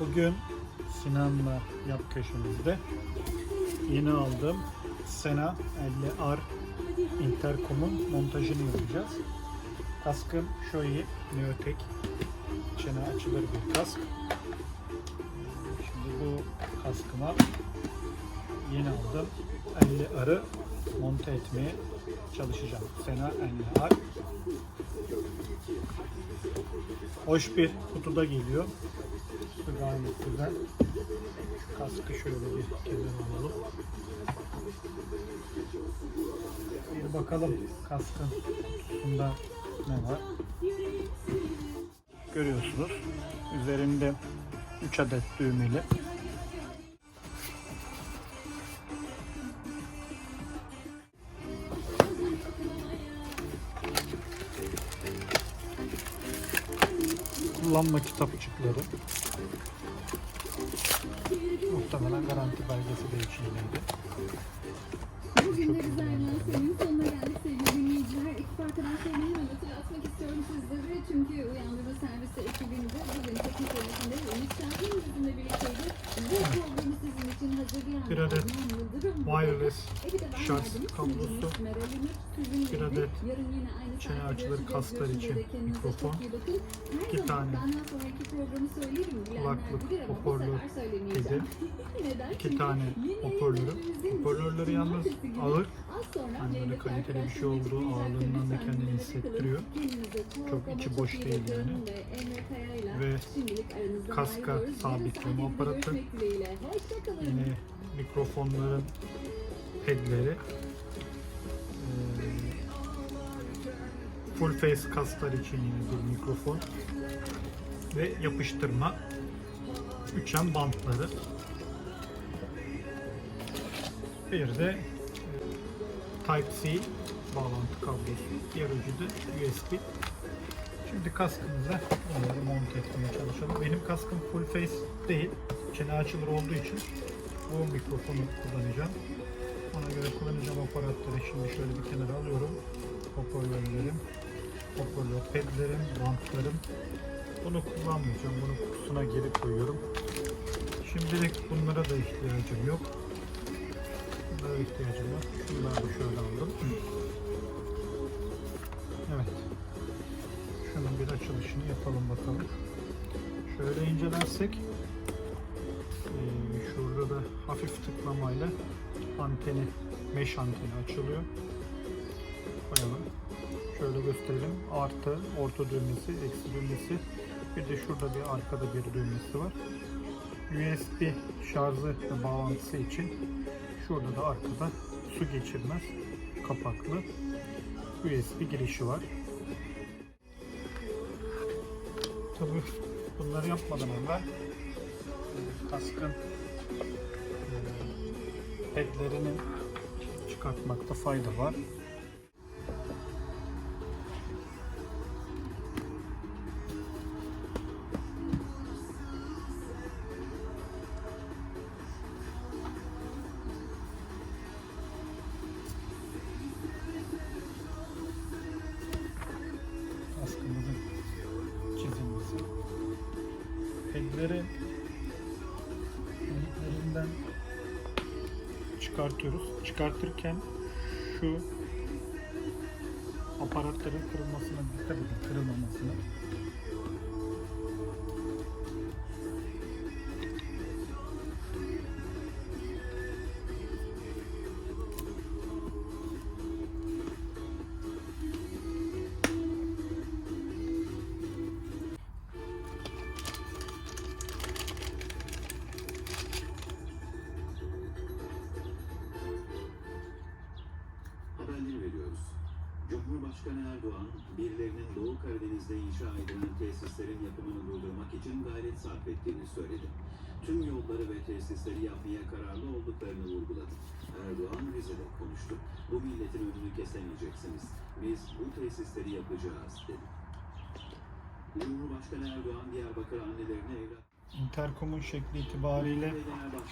Bugün Sinan'la yap köşemizde yeni aldığım Sena 50R Intercom'un montajını yapacağız. Kaskım Shoei Neotek. Çene açılır bir kask. Şimdi bu kaskıma yeni aldım 50R'ı monte etmeye çalışacağım. Sena 50R. Hoş bir kutuda geliyor. Bu gayet güzel. Kaskı şöyle bir kenara alalım. Bir bakalım kaskın kutusunda ne var. Görüyorsunuz. Üzerinde 3 adet düğmeli. Kullanma kitapçıkları. Muhtemelen garanti belgesi de içindeydi. Şarj yardımcı kablosu, bir adet çene görüşeceğiz. kaslar için mikrofon, iki tane kulaklık, hoparlör. Neden? iki tane hoparlörü. Hoparlörleri yalnız ağır. Yani böyle kaliteli bir şey olduğu ağırlığından da kendini hissettiriyor. Çok içi boş değil yani. ve kaska sabitleme aparatı. Yine mikrofonların pedleri. Ee, full face kaslar için yine bir mikrofon. Ve yapıştırma üçen bantları. Bir de e, Type-C bağlantı kablosu. Diğer ucu da USB. Şimdi kaskımıza bunları monte etmeye çalışalım. Benim kaskım full face değil. Çene açılır olduğu için bu mikrofonu kullanacağım. Ona göre kullanacağım aparatları şimdi şöyle bir kenara alıyorum. Hoparlörlerim, hoparlör pedlerim, bantlarım. Bunu kullanmayacağım. Bunu kutusuna geri koyuyorum. Şimdilik bunlara da ihtiyacım yok. Bunlara ihtiyacım yok. Şunları da şöyle aldım. Evet. Şunun bir açılışını yapalım bakalım. Şöyle incelersek şurada da hafif tıklamayla anteni, mesh anteni açılıyor. Koyalım. Şöyle gösterelim. Artı, orta düğmesi, eksi düğmesi. Bir de şurada bir arkada bir düğmesi var. USB şarjı bağlantısı için şurada da arkada su geçirmez kapaklı USB girişi var. Tabii bunları yapmadan evvel e, kaskın pedlerini çıkartmakta fayda var. Kaskımızın çizilmesi. Pedleri çıkartıyoruz. Çıkartırken şu aparatların kırılmasına dikkat edin, kırılmamasına. Veriyoruz. Cumhurbaşkanı Erdoğan, birilerinin Doğu Karadeniz'de inşa edilen tesislerin yapımını durdurmak için gayret sarf ettiğini söyledi. Tüm yolları ve tesisleri yapmaya kararlı olduklarını vurguladı. Erdoğan Rize'de konuştu. Bu milletin önünü kesemeyeceksiniz. Biz bu tesisleri yapacağız dedi. Cumhurbaşkanı Erdoğan Diyarbakır annelerine evlat Intercom'un şekli itibariyle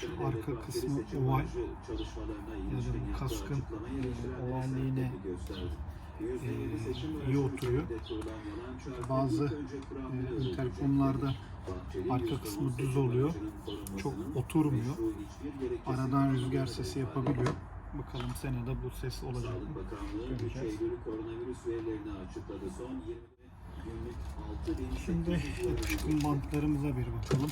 şu arka kısmı oval ya bu kaskın e, ovalliğine e, iyi oturuyor. Bazı e, interkomlarda Arka %18 kısmı düz oluyor. Çok oturmuyor. Aradan rüzgar sesi yapabiliyor. Bakalım senede bu ses olacak mı? Bakanlığı 3 Göreceğiz. Şimdi yapışkın bantlarımıza bir bakalım.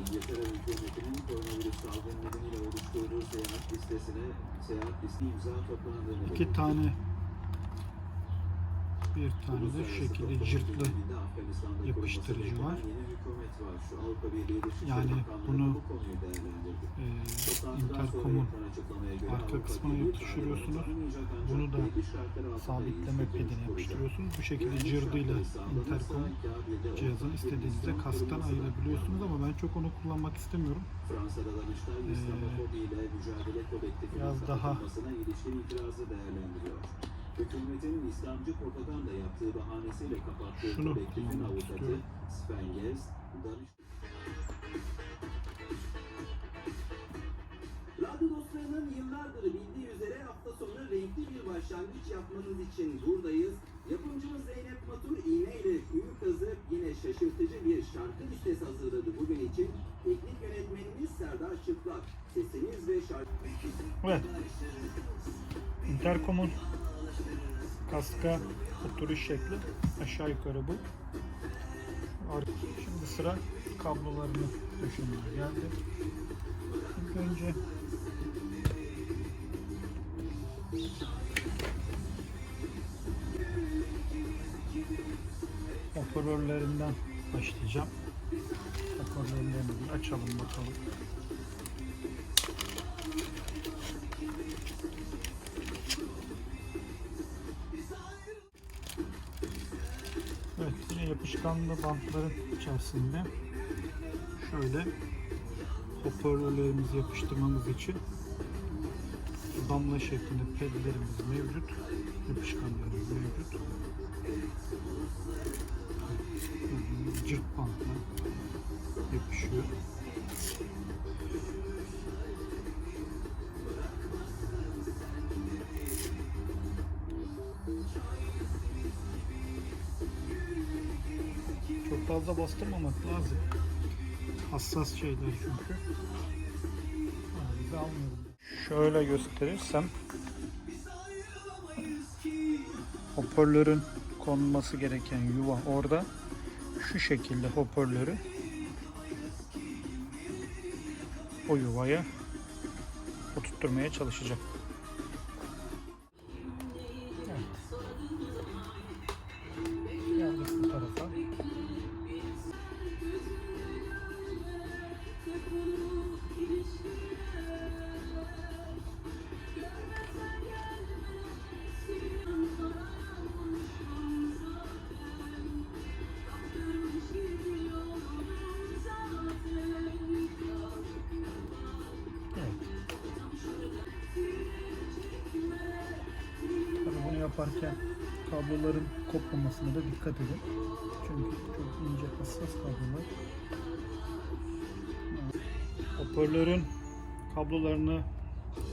İngiltere hükümetinin koronavirüs salgını nedeniyle oluşturduğu seyahat listesine seyahat listesi imza toplandığını İki tane bir tane de şu şekilde cırtlı yapıştırıcı var. Yani bunu, e, interkomun arka kısmına yapıştırıyorsunuz. Bunu da ilişki pedine yapıştırıyorsunuz. Bu şekilde cırdıyla interkom Kabil'de cihazın ortak bir istediğinizde da ayırabiliyorsunuz ama ben çok onu kullanmak istemiyorum. Ee, biraz daha Hükümetin İslamcı propaganda yaptığı bahanesiyle kapattığı kullanmak avukatı istiyorum. Sven Gers, Danış... Radyo dostlarının yıllardır bildiği üzere hafta sonu renkli bir başlangıç yapmanız için buradayız. Yapımcımız Zeynep Matur iğne ile kaska oturuş şekli aşağı yukarı bu. Şimdi sıra kablolarını döşemeye geldi. İlk önce hoparlörlerinden başlayacağım. Hoparlörlerini açalım bakalım. Yine yapışkanlı bantların içerisinde şöyle hoparlörlerimizi yapıştırmamız için damla şeklinde pedlerimiz mevcut. Yapışkanlarımız mevcut. Cırt bantla yapışıyor. Fazla bastırmamak lazım. Hassas şeyler çünkü. Şöyle gösterirsem hoparlörün konulması gereken yuva orada. Şu şekilde hoparlörü o yuvaya oturtturmaya çalışacak. Yaparken kabloların kopmamasına da dikkat edin. Çünkü çok ince hassas kablolar. Hoparlörün kablolarını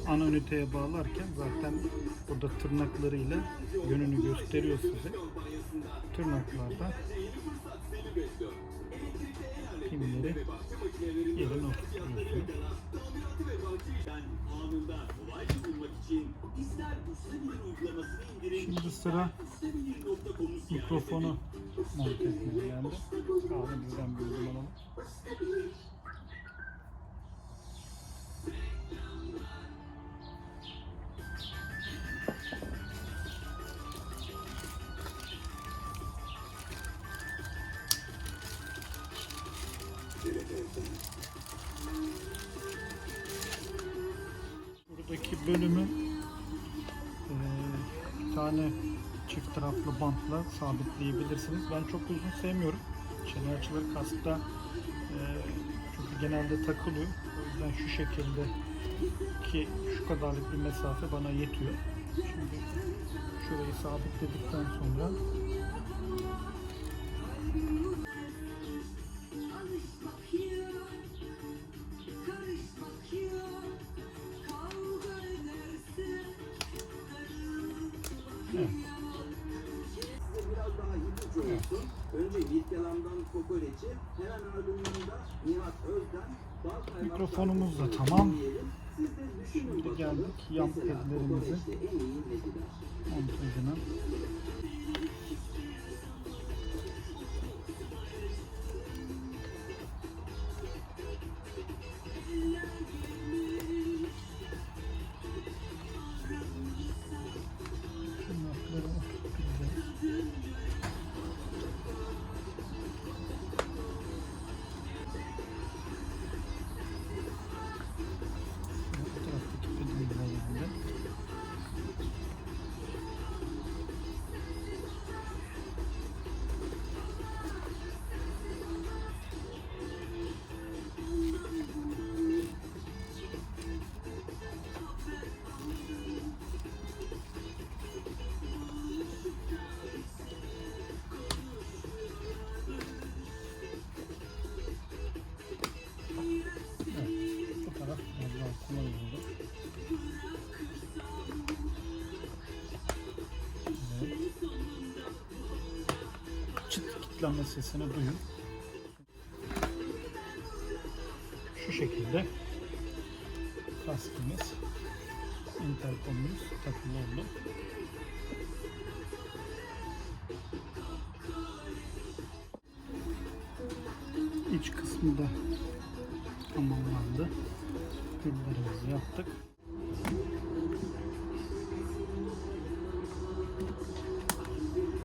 ana üniteye bağlarken zaten burada tırnaklarıyla yönünü gösteriyor size. Tırnaklarda pimleri yerine oturtuyorsunuz. Şimdi sıra mikrofonu monte etmeye geldi. Bizden bir alalım. Buradaki bölümü eee, bir tane çift taraflı bantla sabitleyebilirsiniz. Ben çok uzun sevmiyorum. Çene açıları kaskta eee, çünkü genelde takılıyor. O yüzden şu şekilde ki şu kadarlık bir mesafe bana yetiyor. Şimdi şurayı sabitledikten sonra evet. Önce ilk yalan Adıyaman'dan kokoreçi, hemen ardından da Nihat Özden, Mikrofonumuz da tamam. Şimdi geldik yan pedlerimizi. montajına. Kitlenme sesini duyun. Şu şekilde kaskımız, interkomumuz takılı oldu. İç kısmı da tamamlandı. Pillerimizi yaptık.